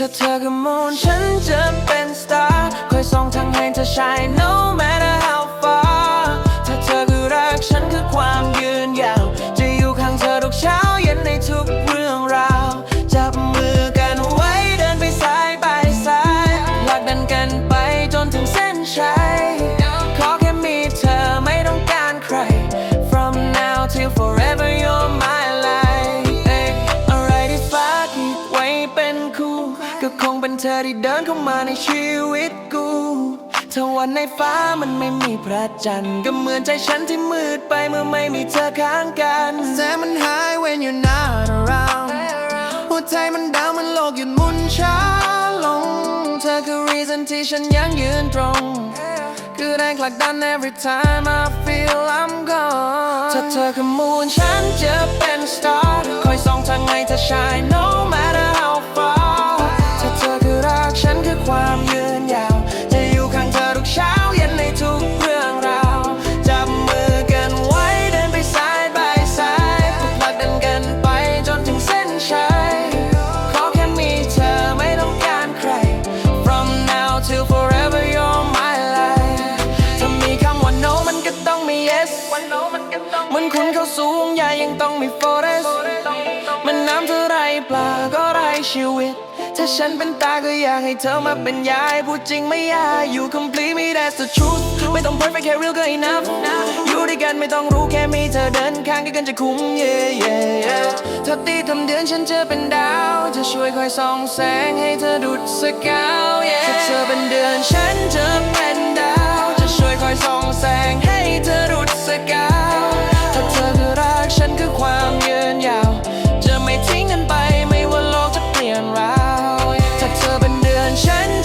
ถ้าเธอคือมูนฉันจะเป็นสตาร์คอยส่องทางให้เธอ shine no matter how far คู่ ก็คงเป็นเธอที่เดินเข้ามาในชีวิตกูถ้าวันในฟ้ามันไม่มีพระจันทร์ก็เหมือนใจฉันที่มืดไปเมื่อไม่มีเธอข้างกันแต่มันหาย when you're not around หัวใจมันดาวมันโลกหยุดหมุนช้าลง เธอคือ reason ที่ฉันยังยืนตรง คือแรงผลักดัน every time I feel I'm gone ถ้าเธอคือ moon ฉันจะเป็น star คอยส่องทางให้เธอ shine no matter ความยืนยาว จะอยู่ข้างเธอทุกเช้าเย็นในทุกเรื่องราว จับมือกันไว้เดินไป side by side ผลักดันกันไปจนถึงเส้นชัย ขอแค่มีเธอไม่ต้องการใคร from now till forever you're my life ถ้ามีคำว่า no มันก็ต้องมี yes มันคุณเขาสูงใหญ่ยังต้องมี forest มันน้ำเท่าไรปลาก็ไรชีวิต ถ้าฉันเป็นตาก็อยากให้เธอมาเป็นยาย พูดจริงไม่ยากอยู่ complete ไม่ได้ The truth ไม่ต้อง perfect แค่ real ก็ enough อยู่ด้วยกันไม่ต้องรู้แค่มีเธอเดินข้างกันจะคุ้ม yeah yeah yeah เธอตีทำเดือนฉันจะเป็นดาวจะช่วยคอยส่องแสงให้เธอดุดสกาว yeah ถ้าเธอเป็นเดือนฉันจะเป็น sunshine